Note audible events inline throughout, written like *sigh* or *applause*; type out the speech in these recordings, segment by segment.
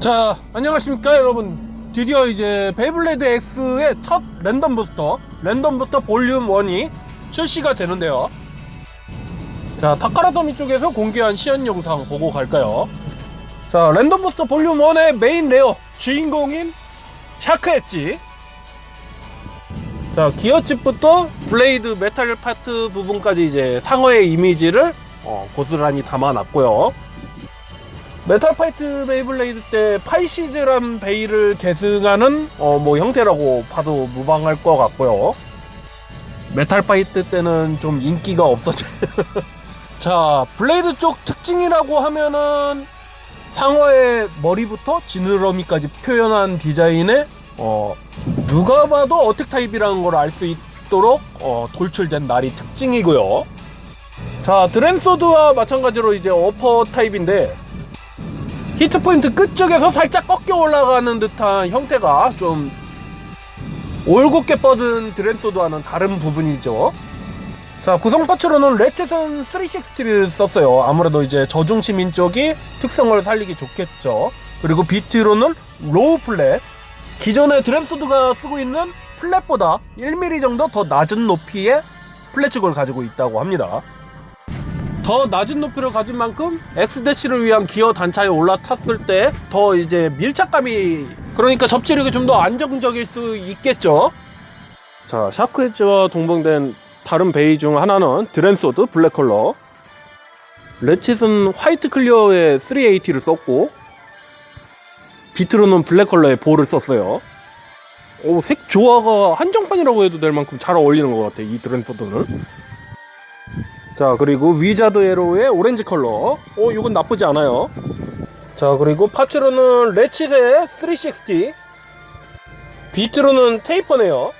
자 안녕하십니까 여러분. 드디어 이제 베이블레이드 X의 첫 랜덤 부스터 랜덤 부스터 볼륨 1이 출시가 되는데요. 자 타카라더미 쪽에서 공개한 시연 영상 보고 갈까요? 자 랜덤 부스터 볼륨 1의 메인 레어 주인공인 샤크 엣지. 자 기어칩부터 블레이드 메탈 파트 부분까지 이제 상어의 이미지를 어, 고스란히 담아놨고요 메탈 파이트 베이블레이드 때 파이시즈란 베이를 계승하는 어 뭐 형태라고 봐도 무방할 것 같고요. 메탈 파이트 때는 좀 인기가 없었죠. *laughs* 자, 블레이드 쪽 특징이라고 하면은 상어의 머리부터 지느러미까지 표현한 디자인에 어 누가 봐도 어택 타입이라는 걸 알 수 있도록 어 돌출된 날이 특징이고요. 자, 드랜소드와 마찬가지로 이제 어퍼 타입인데 히트 포인트 끝쪽에서 살짝 꺾여 올라가는 듯한 형태가 좀 올곧게 뻗은 드랜소드와는 다른 부분이죠. 자 구성 파츠로는 레트선 360를 썼어요. 아무래도 이제 저중심인 쪽이 특성을 살리기 좋겠죠. 그리고 비트로는 로우 플랫. 기존의 드랜소드가 쓰고 있는 플랫보다 1mm 정도 더 낮은 높이의 플랫축을 가지고 있다고 합니다. 더 낮은 높이를 가진 만큼 X대시를 위한 기어 단차에 올라탔을 때 더 이제 밀착감이 그러니까 접지력이 좀 더 안정적일 수 있겠죠. 자, 샤크 엣지와 동봉된 다른 베이 중 하나는 드랜소드 블랙 컬러. 레칫은 화이트 클리어의 380를 썼고 비트로는 블랙 컬러의 볼을 썼어요. 오, 색 조화가 한정판이라고 해도 될 만큼 잘 어울리는 것 같아, 이 드랜소드는. 자 그리고 위자드 에로의 오렌지 컬러. 어 이건 나쁘지 않아요. 자 그리고 파츠로는 레칫의 360 비트로는 테이퍼네요.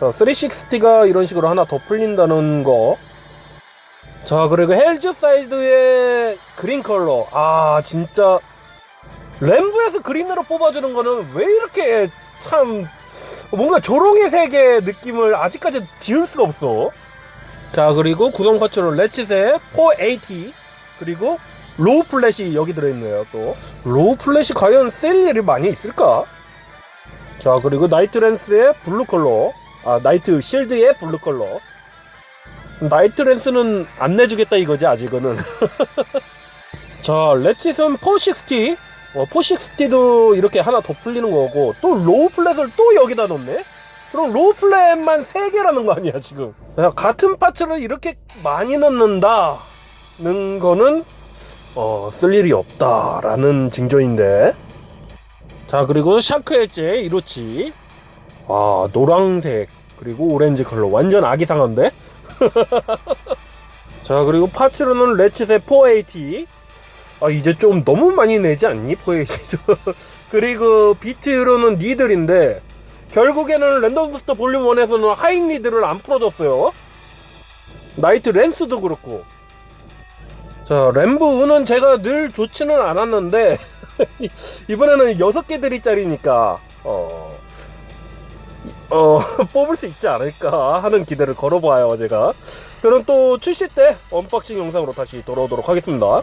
자 360가 이런 식으로 하나 더 풀린다는 거자 그리고 헬즈 사이드의 그린 컬러. 아 진짜. 램브에서 그린으로 뽑아주는 거는 왜 이렇게 참 뭔가 조롱의 세계 느낌을 아직까지 지울 수가 없어 자 그리고 구성 파츠로 레치의 480 그리고 로우 플랫이 여기 들어있네요 또. 로우 플랫이 과연 셀 일이 많이 있을까? 자 그리고 나이트 랜스의 블루 컬러. 아 나이트 실드의 블루 컬러. 나이트 랜스는 안 내주겠다 이거지 아직은. *laughs* 자 레치는 460 어, 460도 이렇게 하나 더 풀리는 거고 또 로우 플랫을 또 여기다 넣네 그럼 로우 플랫만 3개라는 거 아니야 지금? 야, 같은 파츠를 이렇게 많이 넣는다는 거는 어, 쓸 일이 없다라는 징조인데. 자 그리고 샤크 엣지 이로치. 아 노랑색. 그리고 오렌지 컬러. 완전 아기상한데? *laughs* 자 그리고 파츠로는 레치의 480아 이제 좀 너무 많이 내지 않니? 480 *laughs* 그리고 비트로는 니들인데 결국에는 랜덤 부스터 볼륨 1에서는 하인 리드를 안 풀어줬어요. 나이트 랜스도 그렇고. 자, 램브는 제가 늘 좋지는 않았는데, *laughs* 이번에는 6개 들이 짜리니까, 어, 어, *laughs* 뽑을 수 있지 않을까 하는 기대를 걸어봐요, 제가. 그럼 또 출시 때 언박싱 영상으로 다시 돌아오도록 하겠습니다.